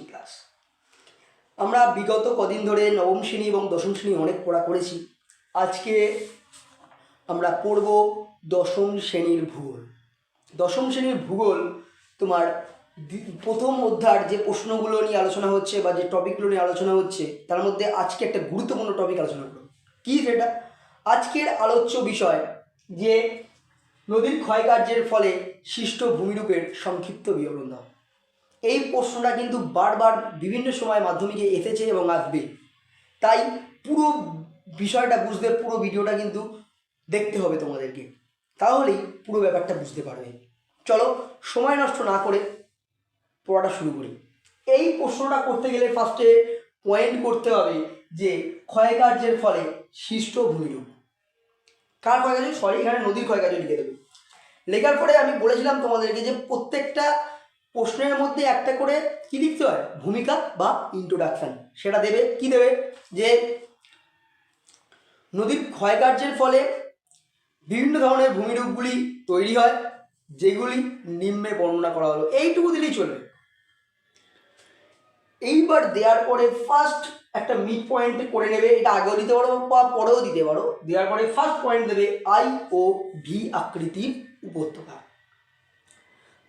Coaching class আমরা বিগত কদিন ধরে নবম শ্রেণি এবং দশম শ্রেণি অনেক পড়া করেছি। আজকে আমরা পড়ব দশম শ্রেণির ভূগোল। দশম শ্রেণির ভূগোল তোমার প্রথম অধ্যায়ের যে প্রশ্নগুলো নিয়ে আলোচনা হচ্ছে বা যে টপিকগুলো নিয়ে আলোচনা হচ্ছে, তার মধ্যে আজকে একটা গুরুত্বপূর্ণ টপিক আলোচনা করব। কী সেটা? আজকের আলোচ্য বিষয় যে নদীর ক্ষয়কার্যের ফলে সৃষ্ট ভূমিরূপের সংক্ষিপ্ত বিবরণ দাও। এই প্রশ্নটা কিন্তু বারবার বিভিন্ন সময় মাধ্যমিকে এসেছে এবং আসবে। তাই পুরো বিষয়টা বুঝতে, পুরো ভিডিওটা কিন্তু দেখতে হবে তোমাদেরকে। তাহলেই পুরো ব্যাপারটা বুঝতে পারবে। চলো, সময় নষ্ট না করে পড়াটা শুরু করি। এই প্রশ্নটা করতে গেলে ফার্স্টে পয়েন্ট করতে হবে যে ক্ষয়কার্যের ফলে সৃষ্ট ভূমিরূপ। কার ক্ষয়কার্য? সরি, এখানে নদীর ক্ষয়কার্য লিখে দেবে। লেখার পরে আমি বলেছিলাম তোমাদেরকে যে প্রত্যেকটা প্রশ্নের মধ্যে একটা করে কি লিখতে হয়? ভূমিকা বা ইন্ট্রোডাকশান সেটা দেবে, কি দেবে? যে নদীর ক্ষয়কার্যের ফলে বিভিন্ন ধরনের ভূমিরূপগুলি তৈরি হয়, যেগুলি নিম্নে বর্ণনা করা হলো। এইটুকু দিলেই চলবে। এইবার দেওয়ার পরে ফার্স্ট একটা মিড পয়েন্ট করে নেবে, এটা আগেও দিতে পারো বা পরেও দিতে পারো। দেওয়ার পরে ফার্স্ট পয়েন্ট দেবে আই ও ভি আকৃতির উপত্যকা।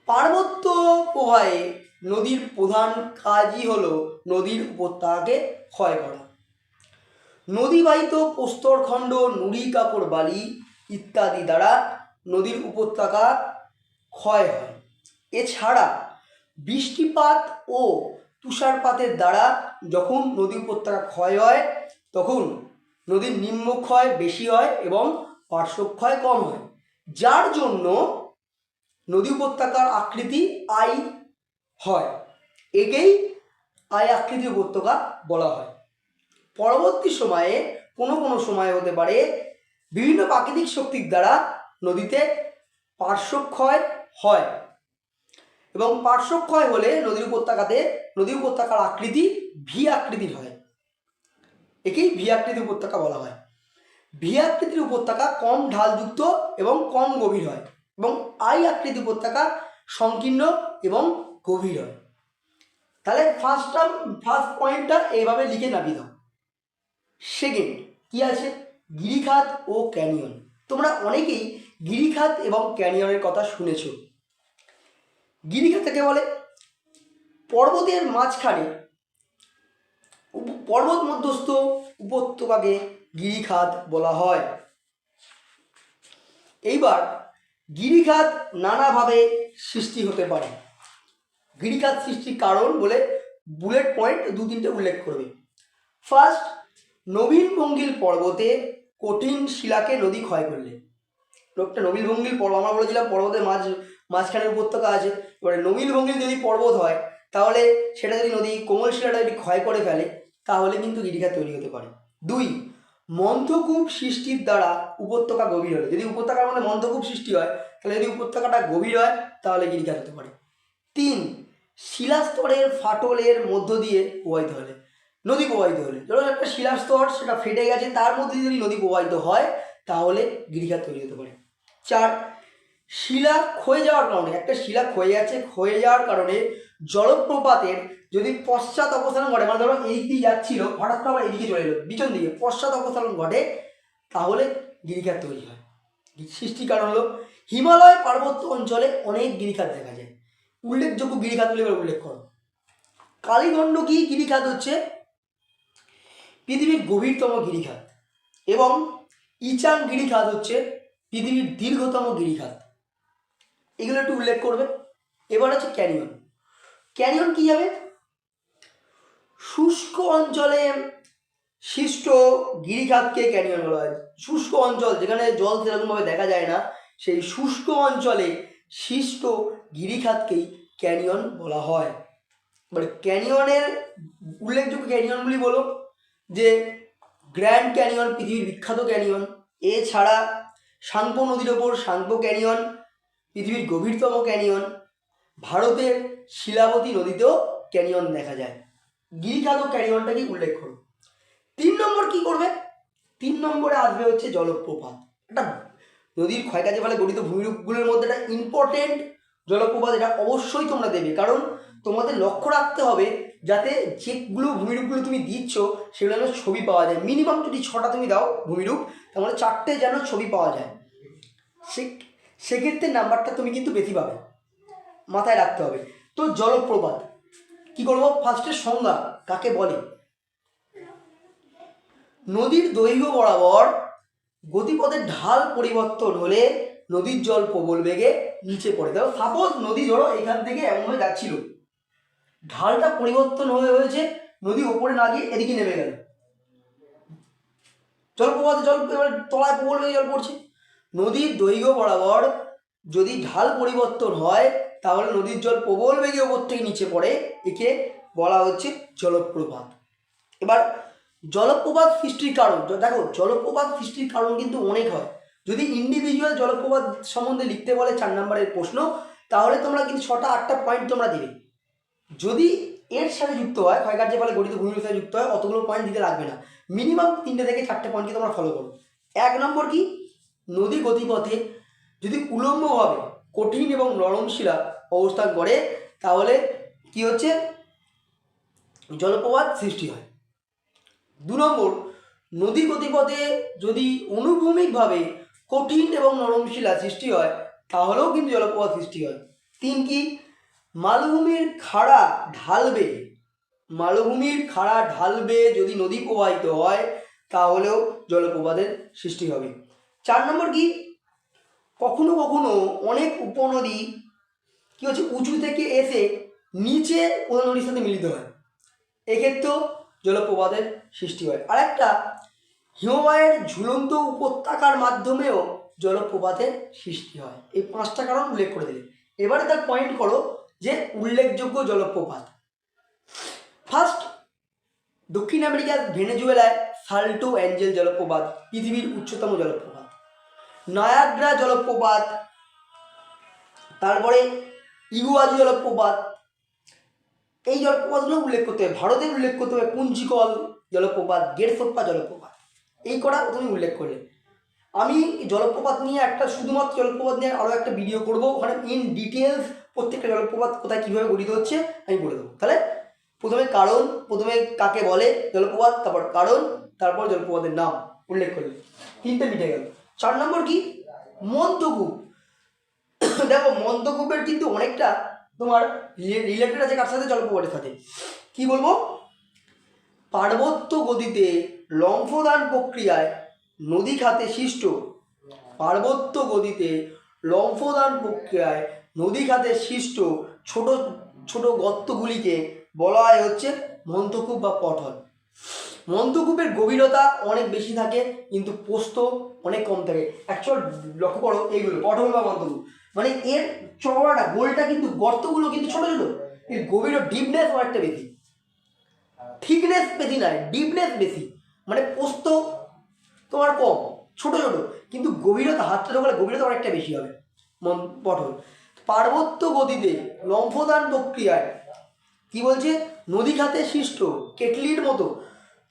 পার্বত্য প্রবাহে নদীর প্রধান কাজই হলো নদীর উপত্যকাকে ক্ষয় করা। নদীবাহিত প্রস্তরখণ্ড, নুড়ি, কাপড়, বালি ইত্যাদি দ্বারা নদীর উপত্যকা ক্ষয় হয়। এছাড়া বৃষ্টিপাত ও তুষারপাতের দ্বারা যখন নদী উপত্যকা ক্ষয় হয়, তখন নদীর নিম্নক্ষয় বেশি হয় এবং পার্শ্বক্ষয় কম হয়। যার জন্য নদী উপত্যকার আকৃতি আই হয়। একেই আই আকৃতি উপত্যকা বলা হয়। পরবর্তী সময়ে কোনো কোনো সময় হতে পারে বিভিন্ন প্রাকৃতিক শক্তির দ্বারা নদীতে পার্শ্বক্ষয় হয় এবং পার্শ্বক্ষয় হলে নদীর উপত্যকাতে নদী উপত্যকার আকৃতি ভি আকৃতির হয়। একেই ভি আকৃতির উপত্যকা বলা হয়। ভি আকৃতির উপত্যকা কম ঢালযুক্ত এবং কম গভীর হয়। এবং আই আকৃতি উপত্যকা সংকীর্ণ এবং গভীর। হয় তাহলে ফার্স্টটা ফার্স্ট পয়েন্টটা এইভাবে লিখে নামিয়ে দাও। সেকেন্ড কি আছে? গিরিখাত ও ক্যানিয়ন। তোমরা অনেকেই গিরিখাত এবং ক্যানিয়নের কথা শুনেছ। গিরিখাত থেকে বলে? পর্বতের মাঝখানে পর্বত মধ্যস্থ উপত্যকাকে গিরিখাত বলা হয়। এইবার গিরিখাত নানাভাবে সৃষ্টি হতে পারে। গিরিখাত সৃষ্টির কারণ বলে বুলেট পয়েন্ট দু তিনটে উল্লেখ করবে। ফার্স্ট, নবীন ভঙ্গিল পর্বতে কঠিন শিলাকে নদী ক্ষয় করলে। লোকটা নবীন ভঙ্গিল পর্বত আমরা বলেছিলাম পর্বতের মাঝ মাঝখানে উপত্যকা আছে। এবারে নবীন ভঙ্গিল যদি পর্বত হয়, তাহলে সেটা যদি নদী কোমল শিলাটা যদি ক্ষয় করে ফেলে, তাহলে কিন্তু গিরিখাত তৈরি হতে পারে। দুই মন্থকূপ সৃষ্টির দ্বারা উপত্যকা গভীর হলে। যদি উপত্যকার মধ্যে মন্থকূপ সৃষ্টি হয়, তাহলে যদি উপত্যকাটা গভীর হয়, তাহলে গিরিখাত হতে পারে? তিন, শিলাস্তরের ফাটলের মধ্য দিয়ে প্রবাহিত হলে। নদী প্রবাহিত হলে। ধরো একটা শিলাস্তর, সেটা ফেটে গেছে, তার মধ্যে যদি নদী প্রবাহিত হয়, তাহলে গিরিখাত তৈরি হতে পারে। চার, শিলা ক্ষয়ে যাওয়ার কারণে, একটা শিলা ক্ষয়ে যাচ্ছে ক্ষয়ে যাওয়ার কারণে জলপ্রপাতের যদি পশ্চাৎ অবস্থান ঘটে মানে ধরো এই দিয়ে যাচ্ছিল, হঠাৎ করে আবার এদিকে চলে এলো, পিছন দিকে পশ্চাৎ অবস্থান ঘটে, তাহলে গিরিখাত তৈরি হয়। সৃষ্টির কারণ হলো, হিমালয় পার্বত্য অঞ্চলে অনেক গিরিখাত দেখা যায়। উল্লেখযোগ্য গিরিখাতগুলি এবার উল্লেখ করো। কালীগণ্ড কি গিরিখাত হচ্ছে? পৃথিবীর গভীরতম গিরিখাত এবং ইচাং গিরিখাত হচ্ছে পৃথিবীর দীর্ঘতম গিরিখাত। এগুলো একটু উল্লেখ করবে। এবার হচ্ছে ক্যানিয়ন। ক্যানিয়ন কি যাবে? শুষ্ক অঞ্চলে সৃষ্ট গিরিখাতকে ক্যানিয়ন বলা হয়? শুষ্ক অঞ্চল, যেখানে জল সেরকমভাবে দেখা যায় না, সেই শুষ্ক অঞ্চলে সৃষ্ট গিরিখাতকেই ক্যানিয়ন বলা হয়। মানে ক্যানিয়নের উল্লেখযোগ্য ক্যানিয়নগুলি বলো যে গ্র্যান্ড ক্যানিয়ন পৃথিবীর বিখ্যাত ক্যানিয়ন এছাড়া সাংপো নদীর ওপর সাংপো ক্যানিয়ন পৃথিবীর গভীরতম ক্যানিয়ন ভারতের শিলাবতী নদীতেও ক্যানিয়ন দেখা যায়। গিরিখাত ক্যানিয়নটাকে উল্লেখ করো তিন নম্বর কি করবে? তিন নম্বরে আসবে হচ্ছে জলপ্রপাত। একটা নদীর ক্ষয়কাজের ফলে গঠিত ভূমিরূপগুলোর মধ্যে একটা ইম্পর্টেন্ট জলপ্রপাত এটা অবশ্যই তোমরা দেবে। কারণ তোমাদের লক্ষ্য রাখতে হবে যাতে যেগুলো ভূমিরূপগুলো তুমি দিচ্ছ, সেগুলো যেন ছবি পাওয়া যায়। মিনিমাম যদি ছটা তুমি দাও ভূমিরূপ, তাহলে চারটে যেন ছবি পাওয়া যায়। সে সেক্ষেত্রে নাম্বারটা তুমি কিন্তু বেশি পাবে। মাথায় রাখতে হবে। তো জলপ্রপাত। কি করব? ফার্স্টের সংজ্ঞা কাকে বলে? নদীর দৈর্ঘ্য বরাবর গতিপথের ঢাল পরিবর্তন হলে নদীর জল প্রবল বেগে নিচে পড়ে। দেখো সাপোজ নদী ধরো, এখান থেকে এমনভাবে যাচ্ছিল। ঢালটা পরিবর্তন হয়ে হয়েছে, নদী ওপরে না গিয়ে এদিকে নেমে গেল। জলপ্রপাতে জল তলায় প্রবল বেগে জল পড়ছে। নদীর দৈর্ঘ্য বরাবর যদি ঢাল পরিবর্তন হয়, তাহলে নদীর জল প্রবল বেগে ওপর থেকে নিচে পড়ে। একে বলা হচ্ছে জলপ্রপাত। এবার, জলপ্রপাত সৃষ্টির কারণ দেখো, জলপ্রপাত সৃষ্টির কারণ কিন্তু অনেক হয়। যদি ইন্ডিভিজুয়াল জলপ্রপাত সম্বন্ধে লিখতে বলে চার নম্বরের প্রশ্ন, তাহলে তোমরা কিন্তু ছটা, আটটা পয়েন্ট তোমরা দিবে। যদি এর সাথে যুক্ত হয়, ক্ষয়কার্যের ফলে গঠিত ভূমির সাথে যুক্ত হয়, অতগুলো পয়েন্ট দিতে লাগবে না। মিনিমাম তিনটে থেকে চারটে পয়েন্টকে তোমরা ফলো করো। এক নম্বর কি? নদী গতিপথে যদি উলম্বভাবে কঠিন এবং নরম শিলা অবস্থান করে, তাহলে কি হচ্ছে? জলপ্রপাত সৃষ্টি হয়। দু নম্বর, নদী গতিপথে যদি অনুভূমিকভাবে কঠিন এবং নরম শিলা সৃষ্টি হয়, তাহলেও কিন্তু জলপ্রপাত সৃষ্টি হয়। তিন কি? মালভূমির খাড়া ঢালবে। মালভূমির খাড়া ঢালবে যদি নদী প্রবাহিত হয়, তাহলেও জলপ্রপাতের সৃষ্টি হবে। চার নম্বর কি? কখনো কখনো অনেক উপনদী কি হচ্ছে, উঁচু থেকে এসে নিচে প্রধান নদীর সাথে মিলিত হয়। এক্ষেত্রেও জলপ্রপাতের সৃষ্টি হয়। আর একটা হিমবাহের ঝুলন্ত উপত্যকার মাধ্যমেও জলপ্রপাতের সৃষ্টি হয়। এই পাঁচটা কারণ উল্লেখ করে দিলে। এবারে তার পয়েন্ট করো যে উল্লেখযোগ্য জলপ্রপাত। ফার্স্ট দক্ষিণ আমেরিকার ভেনেজুয়েলায় সাল্টো অ্যাঞ্জেল জলপ্রপাত, পৃথিবীর উচ্চতম জলপ্রপাত। নায়াগ্রা জলপ্রপাত, তারপরে ইগুয়াজু জলপ্রপাত। এই জলপ্রপাতগুলো উল্লেখ করতে হবে ভারতের উল্লেখ করতে হবে পুঞ্জিকল জলপ্রপাত গেরসোপ্পা জলপ্রপাত। এই কটা তুমি উল্লেখ করলে। আমি জলপ্রপাত নিয়ে একটা শুধুমাত্র জলপ্রপাত নিয়ে আরও একটা ভিডিও করব, ওখানে ইন ডিটেলস প্রত্যেকটা জলপ্রপাত কোথায় কীভাবে গঠিত হচ্ছে, আমি বলে দেবো। তাহলে প্রথমে কারণ, প্রথমে কাকে বলে জলপ্রপাত, তারপর কারণ, তারপর জলপ্রপাতের নাম, উল্লেখ করলে। তিনটে মিটে গেল। চার নম্বর কি? মন্তকূপ দেখো মন্তকূপের কিন্তু অনেকটা তোমার রিলেটেড আছে, কার সাথে? জলপ্রপাতের সাথে। কি বলব? পার্বত্য গতিতে লম্ফদান প্রক্রিয়ায় নদী খাতে সৃষ্ট। পার্বত্য গতিতে লম্ফদান প্রক্রিয়ায় নদী খাতে সৃষ্ট ছোট ছোট গর্তগুলিকে বলা হয় হচ্ছে মন্তকূপ বা পটল মন্তকূপের গভীরতা অনেক বেশি থাকে, কিন্তু পোস্ত অনেক কম থাকে। অ্যাকচুয়াল লক্ষ্য করো, এইগুলো পটল বা মন্তকূপ মানে এর চওড়াটা, গোলটা কিন্তু, গর্তগুলো কিন্তু ছোট ছোট। এর গভীর ডিপনেস অনেকটা বেশি। থিকনেস বেশি নয়, ডিপনেস বেশি। মানে পোস্ত তোমার কম, ছোট ছোট। কিন্তু গভীরতা হাতটা ঢোকালে গভীরতা অনেকটা বেশি হবে, মন পটল পার্বত্য গতিতে লম্ফদান প্রক্রিয়ায়, কি বলছে? নদী খাতে সৃষ্ট কেটলির মতো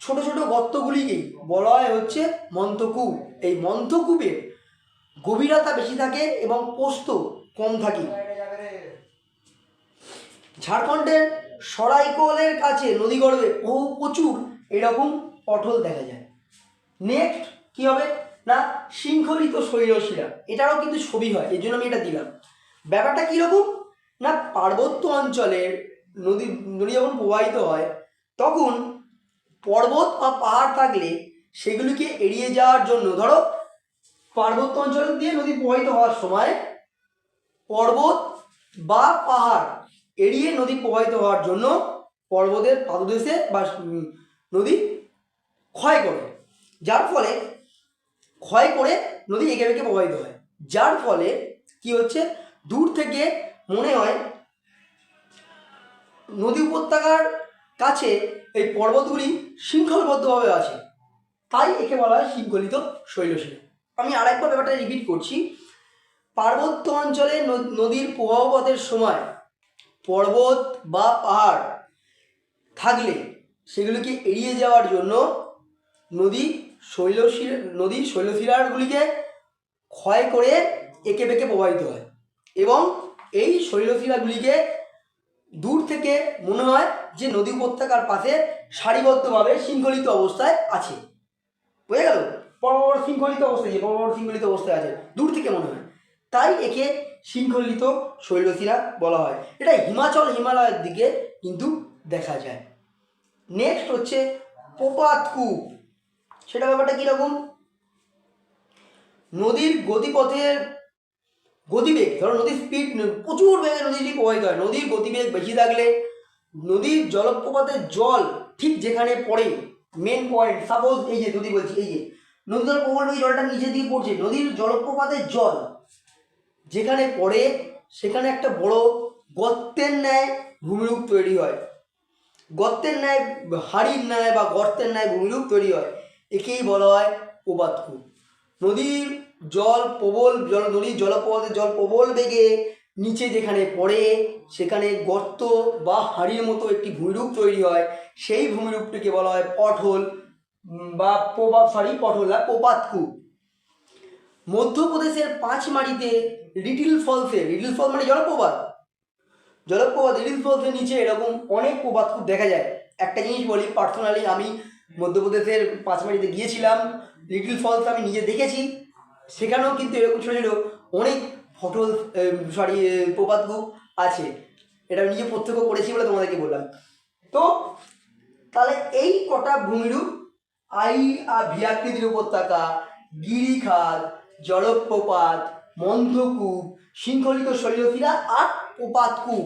ছোট ছোট গর্তগুলিকেই বলা হয় হচ্ছে মন্তকূপ এই মন্তকূপের গভীরতা বেশি থাকে এবং পোস্ত কম থাকে। ঝাড়খণ্ডের সরাইকলের কাছে নদীগর্ভে বহু প্রচুর এরকম পটল দেখা যায়। নেক্সট কি হবে? না, শৃঙ্খলিত শৈলশিরা। এটারও কিন্তু ছবি হয় এই জন্য আমি এটা দিলাম। ব্যাপারটা কীরকম না, পার্বত্য অঞ্চলের নদী নদী যখন প্রবাহিত হয়, তখন পর্বত বা পাহাড় থাকলে সেগুলিকে এড়িয়ে যাওয়ার জন্য, ধরো, পার্বত্য অঞ্চল দিয়ে নদী প্রবাহিত হওয়ার সময় পর্বত বা পাহাড় এড়িয়ে নদী প্রবাহিত হওয়ার জন্য পর্বতের পাদদেশে বা নদী ক্ষয় করে। যার ফলে ক্ষয় করে নদী এঁকে বেঁকে প্রবাহিত হয়। যার ফলে কি হচ্ছে? দূর থেকে মনে হয় নদী উপত্যকার কাছে এই পর্বতগুলি শৃঙ্খলবদ্ধভাবে আছে। তাই একে বলা হয় শৃঙ্খলিত শৈলশিলা। আমি আরেকবার ব্যাপারটা রিপিট করছি। পার্বত্য অঞ্চলে নদীর প্রবাহপথের সময় পর্বত বা পাহাড় থাকলে সেগুলিকে এড়িয়ে যাওয়ার জন্য নদী শৈলশিরা নদী শৈলশিরাগুলিকে ক্ষয় করে এঁকে বেঁকে প্রবাহিত হয় এবং এই শৈলশিলাগুলিকে দূর থেকে মনে হয় যে নদী উপত্যকার পাশে সারিবদ্ধভাবে শৃঙ্খলিত অবস্থায় আছে। বুঝে গেল? বড় বড় শৃঙ্খলিত অবস্থায় বড় বড় শৃঙ্খলিত অবস্থায় আছে। দূর থেকে মনে হয়। তাই একে শৃঙ্খলিত শৈলশিরা বলা হয়। এটা হিমাচল হিমালয়ের দিকে কিন্তু দেখা যায়। নেক্সট হচ্ছে প্রপাত কূপ। সেটা ব্যাপারটা কীরকম? নদীর গতিপথের গতিবেগ, ধরো নদীর স্পিড প্রচুর বেগে নদীটি প্রবাহিত হয় নদীর গতিবেগ বেশি থাকলে নদীর জলপ্রপাতের জল ঠিক যেখানে পড়ে মেন পয়েন্ট সাপোজ এই যে নদী বলছি, এই যে নদী জল জলটা নিচের দিকে পড়ছে, নদীর জলপ্রপাতের জল যেখানে পড়ে, সেখানে একটা বড় গর্তের ন্যায় ভূমিরূপ তৈরি হয়। গর্তের ন্যায়, হাড়ির ন্যায় বা গর্তের ন্যায় ভূমিরূপ তৈরি হয়। একেই বলা হয় প্রবাতকূপ নদীর জল প্রবল, জল নদীর জলপ্রপাতের জল প্রবল বেগে নিচে যেখানে পড়ে, সেখানে গর্ত বা হাড়ির মতো একটি ভূমিরূপ তৈরি হয়। সেই ভূমিরূপটিকে বলা হয় পটহোল বা প্রবাদ সরি পটহোল না, প্রপাতকূপ। মধ্যপ্রদেশের পাঁচমারিতে লিটিল ফলসে, লিটিল ফলস মানে জলপ্রপাত। জলপ্রপাত, লিটিল ফলসের নিচে এরকম অনেক প্রপাতকূপ দেখা যায়। একটা জিনিস বলি পার্সোনালি আমি মধ্যপ্রদেশের পাঁচমারিতে গিয়েছিলাম, লিটিল ফলস আমি নিজে দেখেছি। সেখানেও কিন্তু এরকম ছোটো ছোটো অনেক ফটো সরি প্রপাতকূপ আছে। এটা আমি নিজে প্রত্যক্ষ করেছি বলে তোমাদেরকে বললাম। তো, তাহলে এই কটা ভূমিরূপ, আই ভিয়াকৃতির উপত্যকা, গিরিখাত, জলপ্রপাত মন্থকূপ শৃঙ্খলিত শৈলশিলা আর প্রপাতকূপ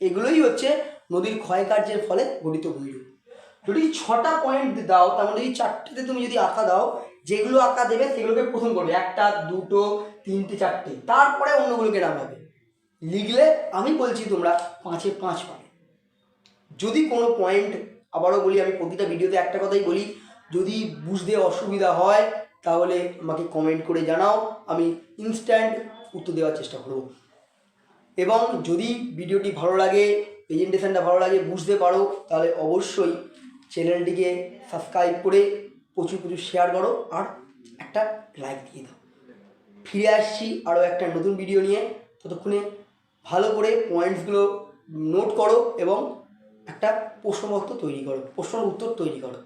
এগুলোই হচ্ছে নদীর ক্ষয়কার্যের ফলে গঠিত ভূমিরূপ। যদি ছটা পয়েন্ট দাও, তার মধ্যে যদি চারটেতে তুমি যদি আঁকা দাও যেগুলো আঁকা দেবে সেগুলোকে প্রথম করবে। একটা, দুটো, তিনটে, চারটে। তারপরে অন্যগুলোকে নামাবে। লিখলে আমি বলছি তোমরা পাঁচে পাঁচ পাবে। যদি কোনো পয়েন্ট আবারও বলি, আমি প্রতিটা ভিডিওতে একটা কথাই বলি, যদি বুঝতে অসুবিধা হয়, তাহলে আমাকে কমেন্ট করে জানাও। আমি ইনস্ট্যান্ট উত্তর দেওয়ার চেষ্টা করব। এবং যদি ভিডিওটি ভালো লাগে প্রেজেন্টেশনটা ভালো লাগে, বুঝতে পারো, তাহলে অবশ্যই চ্যানেলটিকে সাবস্ক্রাইব করে প্রচুর প্রচুর শেয়ার করো আর একটা লাইক দিয়ে দাও। ফিরে আসছি আরও একটা নতুন ভিডিও নিয়ে। ততক্ষণে ভালো করে পয়েন্টসগুলো নোট করো এবং একটা প্রশ্নপত্র তৈরি করো। প্রশ্নের উত্তর তৈরি করো।